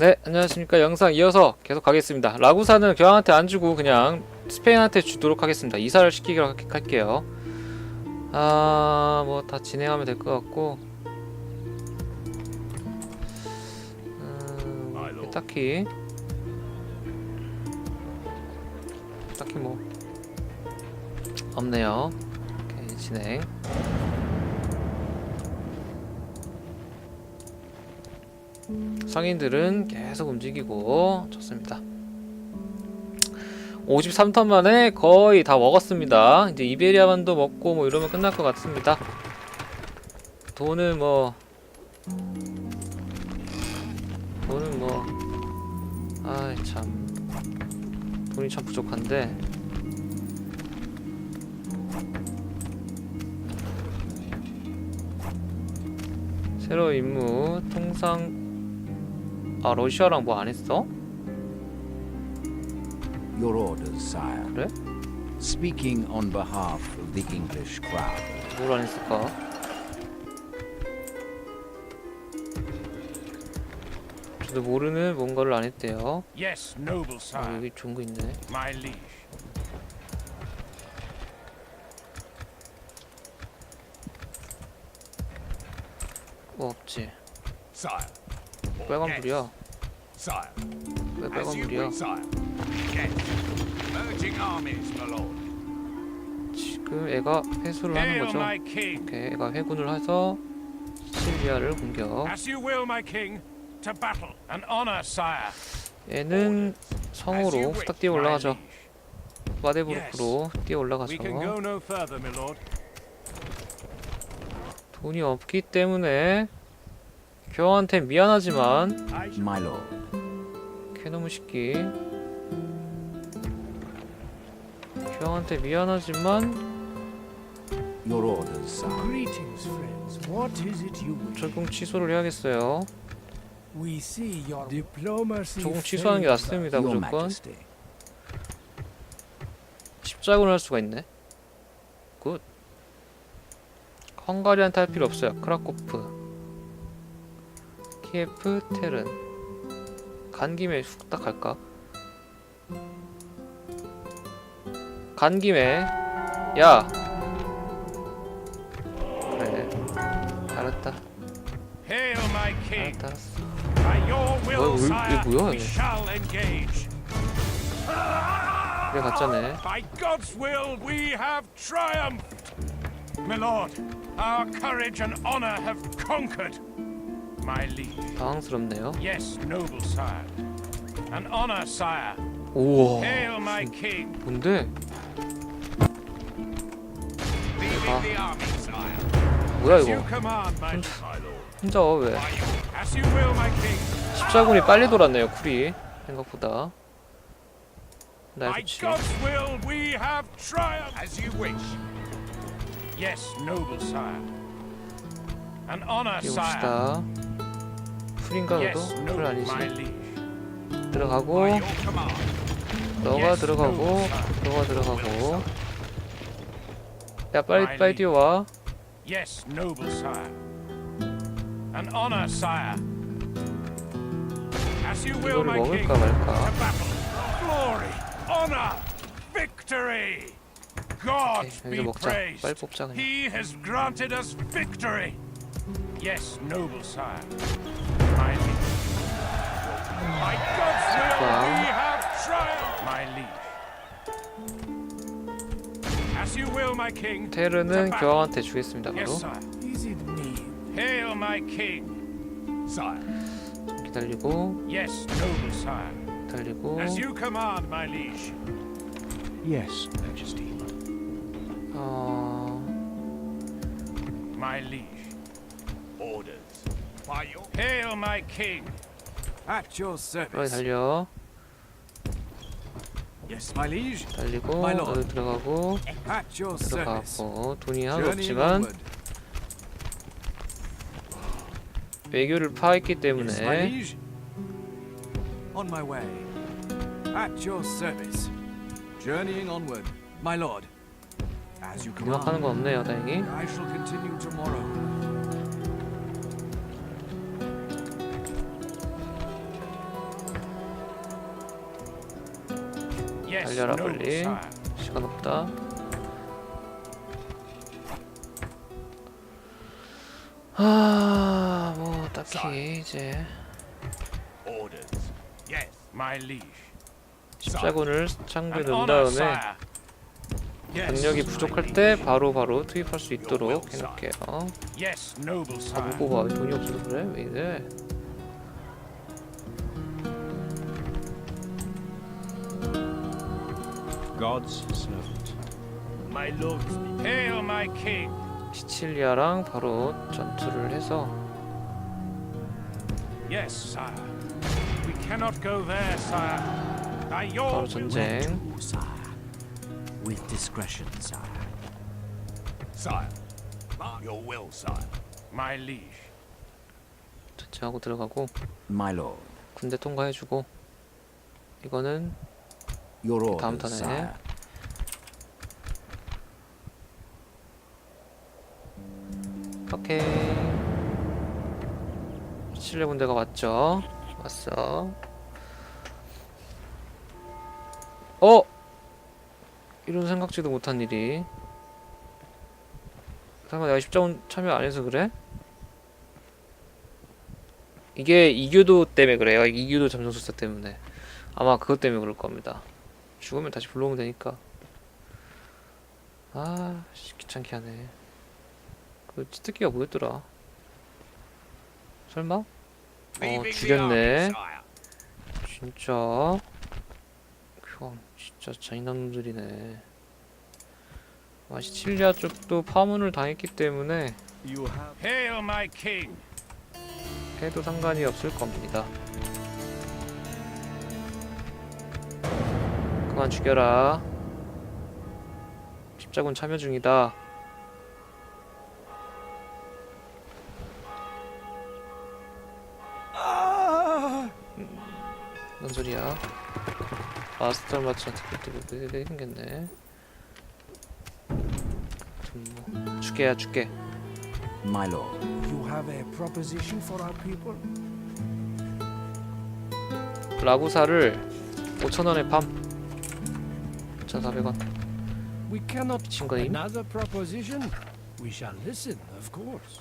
네, 안녕하십니까. 영상 이어서 계속 가겠습니다. 라구사는 교황한테 안 주고 그냥 스페인한테 주도록 하겠습니다. 이사를 시키기로 할- 할게요. 아, 뭐 다 진행하면 될 것 같고. 음, 뭐 딱히 딱히 뭐 없네요. 오케이, 진행. 성인들은 계속 움직이고 좋습니다. 53턴 만에 거의 다 먹었습니다. 이제 이베리아만도 먹고 뭐 이러면 끝날 것 같습니다. 돈은 뭐 돈은 뭐 아이 참 돈이 참 부족한데 새로 임무 통상 아 러시아랑 뭐 안 했어? Your orders, sire. 그래? Speaking on behalf of the English crowd. 뭘안 했을까? 저도 모르는 뭔가를 안 했대요. Yes, noble 어, sire, 여기 좋은 거 있네. my liege. 뭐 없지. Sire. 빨간 불이야. Sire. 왜 As you 빨간불이야? wish, sire. Yes. Merging armies, my lord. 지금 애가 회수를 하는 Hail, 거죠. my king. 오케이, 애가 회군을 해서 시칠리아를 공격. As you will, my king. To battle and honor, sire. 얘는 As you 성으로 wish, 후딱 뛰어 my 올라가죠. liege. 마데부르크로 뛰어 올라가죠. We can go no further, my lord. 돈이 없기 때문에 교황한테 미안하지만 My lord. 캐놈의 식기 교황한테 미안하지만 Your orders, sire. Greetings, friends. What is it you wish? 적용 취소를 해야겠어요. We see your diplomacy. 조금 취소하는 게 favors 낫습니다. Your 무조건 Majesty. 십자군을 할 수가 있네. 굿. 헝가리한테 할 필요 없어요. 크라코프, 키예프, 테른. 간 김에 후딱 갈까? 간 김에 야. 그래. 알았다. Hail, my king. 알았다. 알았어. By your will, 뭐야, 이게 뭐야, we 이거? shall engage. 그래 갔자네. By God's will, we have triumphed. My lord, our courage and honor have conquered. My liege. 당황스럽네요. Yes, noble sire. And honor, sire. 우와. Hail, my king. 뭔데? Leading the army, sire. 뭐야 As you 이거? command, my, lord. 혼자 와, 왜? As you will, my king. 십자군이 빨리 돌았네요, 쿨이. 생각보다. 날 By 좋지. God's will, we have triumphed. As you wish. Yes, noble sire. And honor, sire. 띄웁시다. 풀인가 너도? 풀 아니지. 들어가고. 너가 들어가고. 너가 들어가고. 야, 빨리, 빨리. 뛰어와. Yes, noble sire. And honor, sire. As you will, my king. To battle. Glory, honor, victory. God be praised. He has granted us victory. Yes, noble sire. My liege. By God's will, 좋아. we have triumphed. My liege. As you will, my king. 테르는 교황한테 주겠습니다, 바로. Yes, sire. Is it me? Hail, my king. Sire. 기다리고, Yes, noble sire. 기다리고. As you command, my liege. Yes, Majesty. 어... My liege. Orders. By your Hail, my king. At your 빨리 service. 달려. Yes, my liege. 달리고, My lord. 너도 들어가고, At your service. 들어가고. 돈이 하나도 Journeying 없지만, onward. 외교를 파했기 Yes, my 때문에, liege. On my way. At your service. Journeying onward, my lord. As you 능력하는 command. 건 없네요, 다행히. I shall continue tomorrow. 달려라, 빨리. 시간 없다. 아, 뭐 딱히 이제. 십자군을 창구에 넣은 다음에 병력이 부족할. 때 바로 바로 투입할 수 있도록 해놓을게요. 아, 뽑아. 돈이 없어서 그래? 왜 이래? God's servant. My lord. Hail, my king. 시칠리아랑 바로 전투를 해서 Yes, sire. We cannot go there, sire. By your 바로 will. 전쟁. sire. With discretion, sire. Sire. Your will, sire. My liege. 전쟁하고 들어가고 My lord. 군대 통과해주고 이거는 Your 다음 orders, 턴에. sire. 오케이. 시칠리아 군대가 왔죠. 왔어. 어! 이런 생각지도 못한 일이. 잠깐 내가 십자군 참여 안 해서 그래? 이게 이교도 때문에 그래요. 이교도 잠정술사 때문에. 아마 그것 때문에 그럴 겁니다. 죽으면 다시 불러오면 되니까. 아, 씨, 귀찮게 하네. 그 치트키가 뭐였더라? 설마? 어, 죽였네. 진짜. 그건 진짜 잔인한 놈들이네. 아, 시칠리아 쪽도 파문을 당했기 때문에. 해도 상관이 없을 겁니다. 그만 죽여라. 십자군 참여 중이다. 뭔 소리야? 마스터 마치한테 그때 왜 생겼네. 좀 뭐, 죽게야 죽게. My lord. You have a proposition for our people? 라구사를 5천 원에 팜. 5,400원. We cannot. 미친 거임? Another proposition? We shall listen, of course.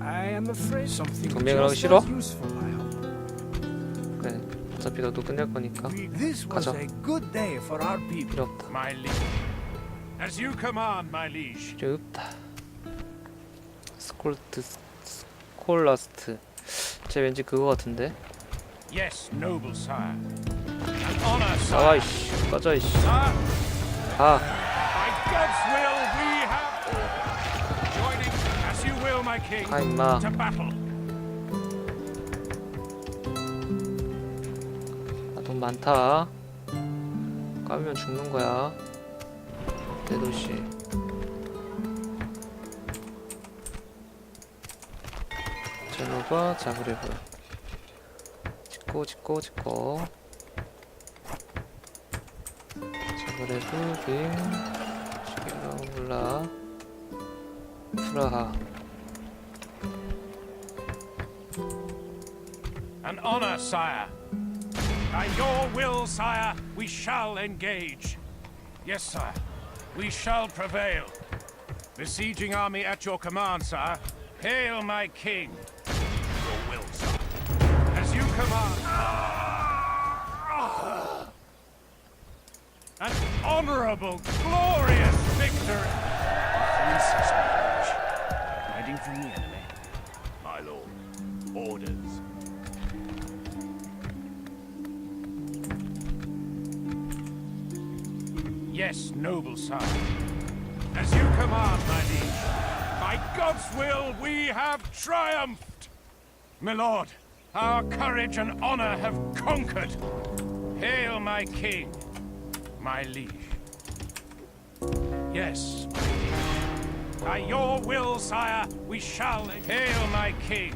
I am afraid something 동맹을 하기 just 싫어? as useful, I hope. 그래. 어차피 너도 끝낼 거니까 This was 가자. a good day for our people. 필요 없다. My liege. As you command, my liege. 필요 없다. 스콜트 스콜라스트. 쟤 왠지 그거 같은데. Yes, noble sire. 나와. 이씨. 꺼져 이씨. King. 가 임마. 아, 돈 많다. 까면 죽는 거야. 내 도시. 제노바 자그레브. 짓고 짓고 짓고. 그레브 빔. 시게라울라. 프라하. An honor, sire. By your will, sire, we shall engage. Yes, sire. We shall prevail. Besieging army at your command, sire. Hail, my king. Your will, sire. As you command. Honorable, glorious victory. Hiding from the enemy. My lord. Orders. Yes, noble sire. As you command, my liege. By God's will, we have triumphed. My lord, our courage and honor have conquered. Hail, my king, my liege. Yes, my liege. By your will, sire, we shall hail, my king.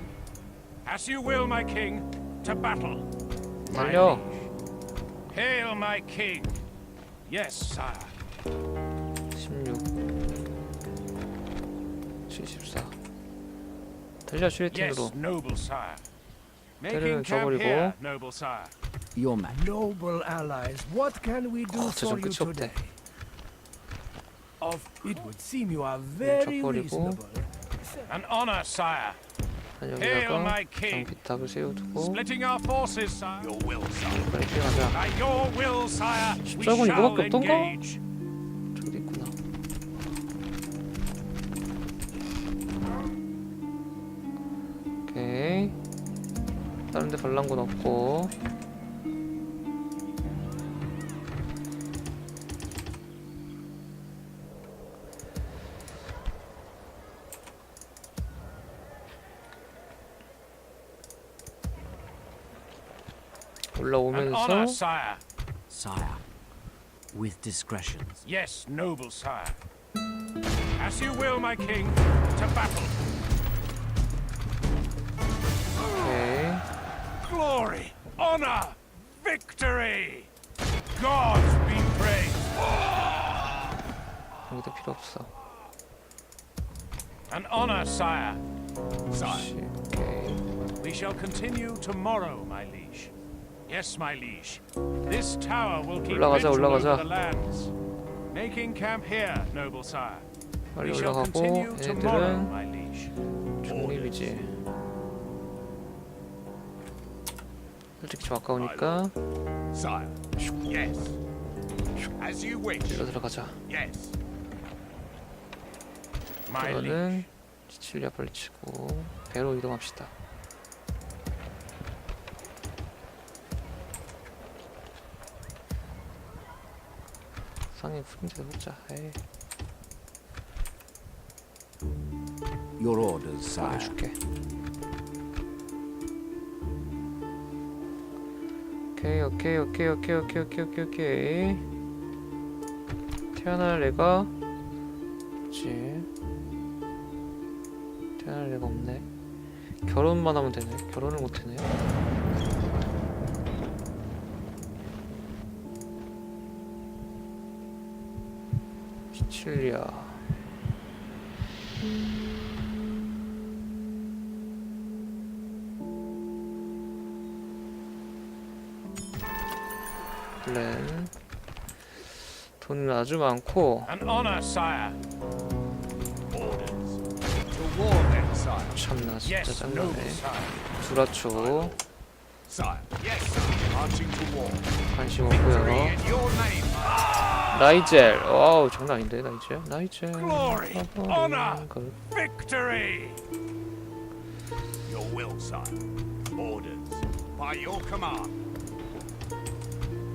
As you will, my king, to battle. My 달려. liege. Hail, my king. Yes, sire. 16 74 달려 슈레팅으로 Yes, noble sire. 때리면 Making camp 져버리고. here, noble sire. Your man. Noble allies, what can we do 어, for 저좀 you 끝이 없대. Of it would seem you are very 버리고. reasonable. An honor, sire. Hail, 여기다가 my king. 장비탑을 세워두고 Splitting our forces, sire. Your will, sire. 빨리 뛰어가자. By your will, sire, we 십자군 shall 이거밖에 없던가? engage. 저기도 있구나. 오케이. 다른 데 발란 건 없고. An 올라오면서 honor, sire. Sire, with discretion. Yes, noble sire. As you will, my king. To battle. 오케이. Glory, honor, victory. Gods be praised. 여기도 필요 없어. An honor, sire. 그렇지. 오케이. We shall continue tomorrow, my liege. Yes, my liege. This tower will keep 올라가자, vigil 올라가자. over the lands. Making camp here, noble sire. 빨리 We shall 올라가고 continue tomorrow, 얘네들은 my liege. 중립이지. 솔직히 좀 아까우니까 Sire. Yes. As you wish. 일로 들어가자. Yes. My liege. 이거는 시칠리아 빨리 치고 배로 이동합시다. 상인 프린트 해보자. 에이, Your orders, sire. 보내줄게. 오케이 오케이 오케이 오케이 오케이 오케이 오케이 오케이 태어날 애가 그렇지 태어날 애가 없네 결혼만 하면 되네 결혼을 못하네 실려. 랜 네. 돈은 아주 많고. 참나 진짜 짱나네. 두라초. 관심 없고요. 나이젤 와우 장난 아닌데 나이젤 나이젤 Glory, 가버린 honor. 걸. Victory. Your will, sire. Orders. By your command.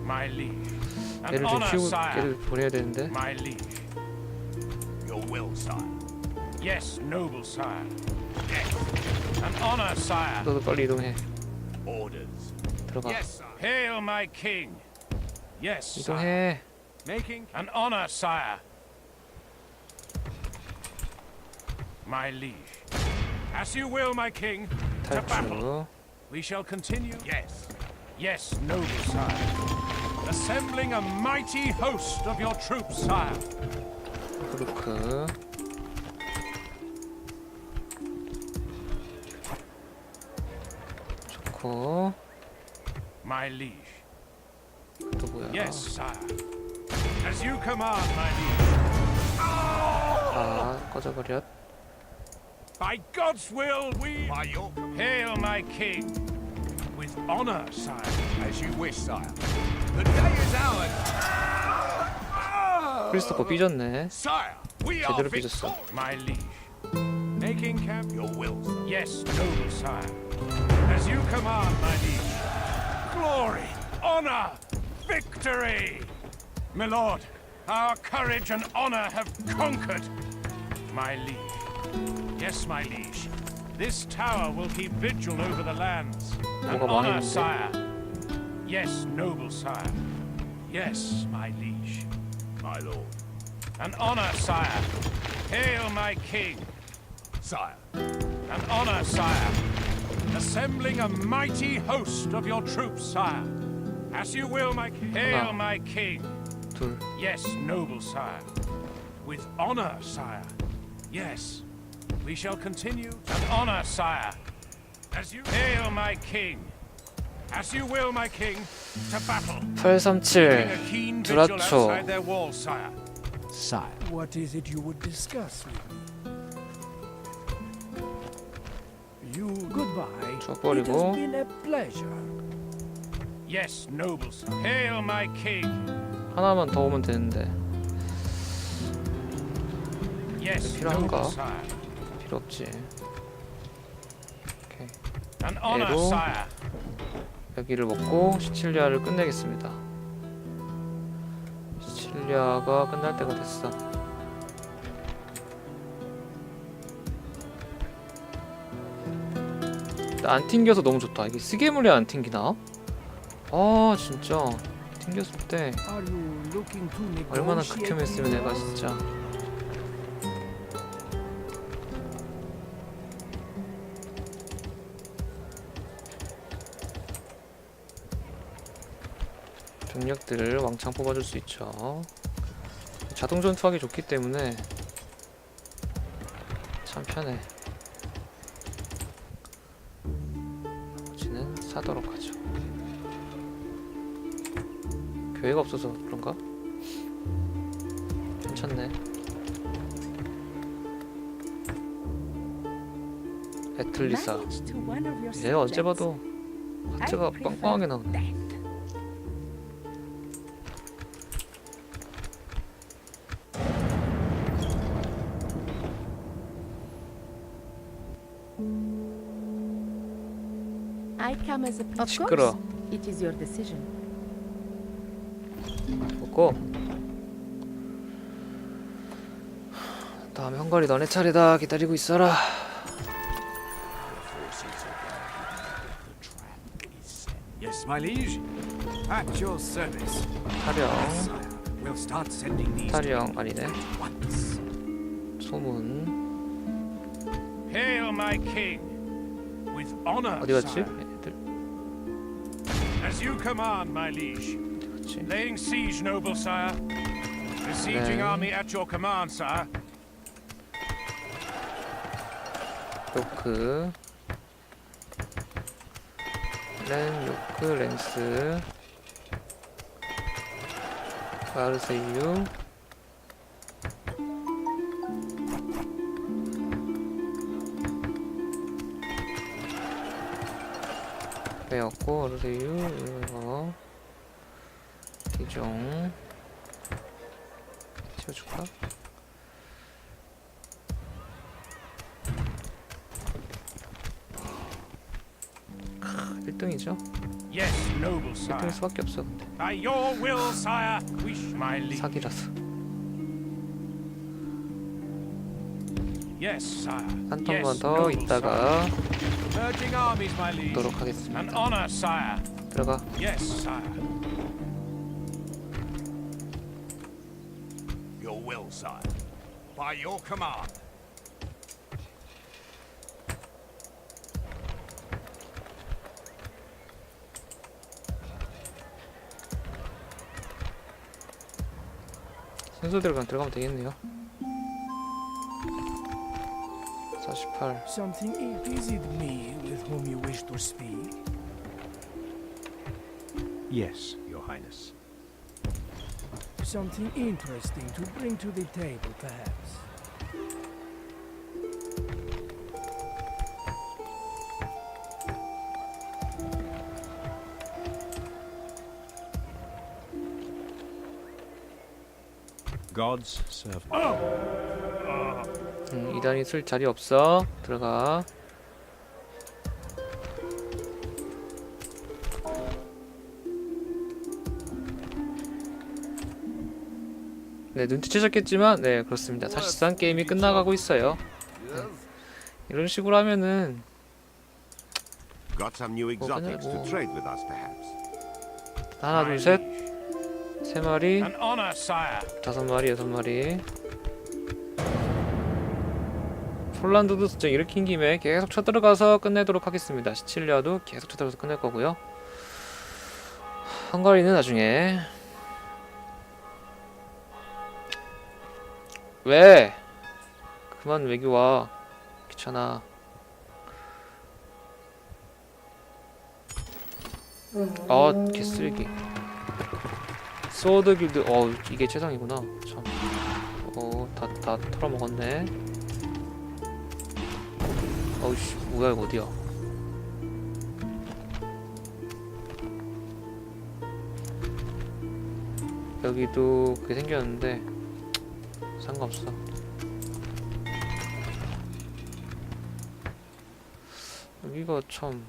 My liege. An 얘를 좀 sire. 얘를 보내야 되는데 My liege. Your will, sire. Yes, noble sire. Yes. An honor, sire. 너도 빨리 이동해 Orders. 들어가 Yes, sire. Hail, my king. Yes, sire. 이동해 Making an honor, sire. My liege. As you will, my king. To battle. 탈주 We shall continue. Yes. Yes, noble sire. Assembling a mighty host of your troops, sire. 브루크 좋고 My liege. 또 뭐야 Yes, sire. As you command, my liege. 아 꺼져버렸 By God's will, we. By your Hail, my king. With honor, sire. As you wish, sire. The day is ours. 크리스토퍼 삐졌네 Sire, we are 제대로 삐졌어 victorious. My liege. Making camp your will. sire. Yes, noble sire. As you command, my liege. Glory, honor, victory. My lord, our courage and honor have conquered. My liege. Yes, my liege. This tower will keep vigil over the lands. And honor, sire. Yes, noble sire. Yes, my liege. My lord. An honor, sire. Hail, my king. Sire. An honor, sire. Assembling a mighty host of your troops, sire. As you will, my king. Hail, my king 둘 Yes, noble sire. With honor, sire. Yes. We shall continue. An honor, sire. As you hail, my king. As you will, my king. To battle. 837 Keeping a keen vigil Duracho. outside their walls, sire. Sire. What is it you would discuss with me? You goodbye. 줘버리고. It has been a pleasure. Yes, noble sire. Hail, my king. 하나만 더 오면 되는데. 필요한가? 필요 없지. 오케이. Sire. 여기를 먹고 시칠리아를 끝내겠습니다. 시칠리아가 끝날 때가 됐어. 안 튕겨서 너무 좋다. 이게 쓰게물이 안 튕기나? 아 진짜 튕겼을 때 얼마나 극혐했으면 내가? 진짜. 병력들을 왕창 뽑아줄 수 있죠. 자동 전투하기 좋기 때문에 참 편해. 나머지는 사도록 하죠 교회가 없어서 그런가? 괜찮네. 에틀리사. 얘 언제 봐도 하트가 빵빵하게 나오네. 시끄러. It is your decision. 먹고. 다음에 헝가리 너네 차례다. 기다리고 있어라. Yes, my liege. At your service. 타령, Sire, we'll start sending these 타령 아니네. once. 소문. Hail, my king. With honor, 어디 갔지? sire. 애들 As you command, my liege. 갔지? Laying siege, noble sire. Besieging Then- army at your command, sire. 요크. 렌, 요크, 렌스. 마르세유. 빼었고, 마르세유, 이거. 기종. 치워줄까? 크, 1등이죠? Yes, noble 1등일 sire. 수밖에 없어, 근데. By your will, sire. Wish my liege. 사기라서. Yes, sire. 한 yes, 턴만 더 noble 있다가 sire. Urging armies, my liege. 보도록 An 하겠습니다. honor, sire. 들어가. Yes, sire. Your will, sire. By your command. 순서대로 그냥 들어가면 되겠네요. 48. Something is it me with whom you wish to speak? Yes, Your Highness. Something interesting to bring to the table, perhaps. God's servant. 음, 이단이 쓸 자리 없어. 들어가. 네, 눈치채셨겠지만, 네, 그렇습니다. 사실상 게임이 끝나가고 있어요. 네. 이런 식으로 하면은 Got some new exotics to 그냥 뭐- trade with us, perhaps. 하나, 둘, 셋. 세 마리, An honor, sire. 다섯 마리, 여섯 마리. 폴란드도 전쟁 일으킨 김에 계속 쳐들어가서 끝내도록 하겠습니다. 시칠리아도 계속 쳐들어가서 끝낼 거고요. 헝가리는 나중에 왜? 그만 외교 와. 귀찮아. 아 개쓰레기. 소드 길드. 어 이게 최상이구나. 참 어 다 다 털어먹었네. 어우씨. 뭐야 이거 어디야? 여기도 그게 생겼는데 상관없어. 여기가 참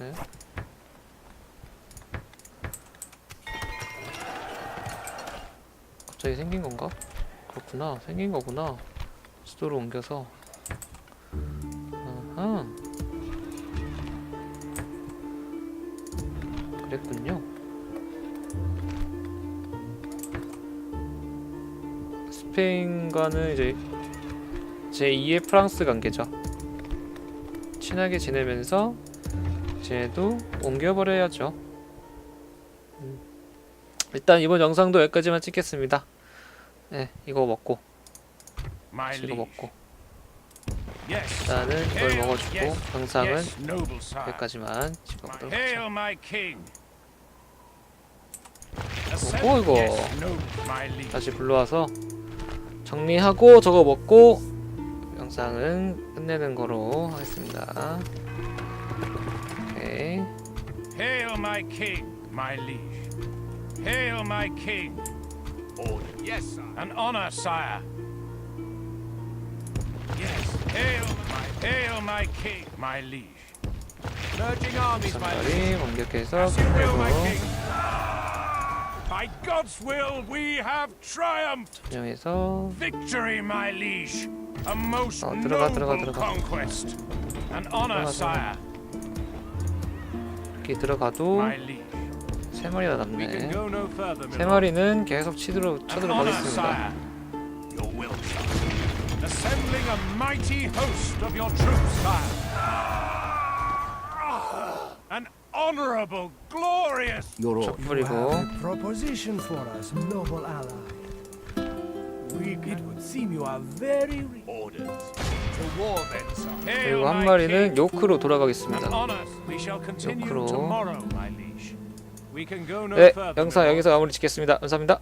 네? 갑자기 생긴 건가? 그렇구나. 생긴 거구나. 수도로 옮겨서. 아하. 그랬군요 스페인과는 이제 제2의 프랑스 관계죠 친하게 지내면서 쟤도 옮겨버려야죠 음. 일단 이번 영상도 여기까지만 찍겠습니다 네 이거 먹고 이거. 먹고. 일단은 이걸 먹어주고 영상은. 여기까지만 찍어보도록 하죠. 뭐 이거? 다시 불러와서 정리하고 저거 먹고 영상은 끝내는 거로 하겠습니다 오케이 Hail, my king, my liege. Hail, my king. Order. Yes, sir. An honor, sire. Yes. Hail, my hail, my king, my liege. Merging armies, my liege. 그리고 king. By God's will, we have triumphed. 진영해서 Victory, my liege. A most 어, 들어가, noble 들어가, 들어가. conquest. An honor, 들어가, sire, 이렇게 들어가도 my liege. 세 마리가 We can 남네 go no further, my 세 마리는 계속 치도록 An 쳐도록 honor, 하겠습니다 sire. Your will, sire. Assembling a mighty host of your troops, sire. Honorable, glorious. Order. 뿌리고 proposition for us, noble ally. We, it would seem you are very rich. Orders. To war, then, sire. 그리고 한 마리는 요크로 돌아가겠습니다 An honor. We shall continue 요크로. tomorrow, my liege. We can go no 네 further. 영상. 여기서 마무리 짓겠습니다 감사합니다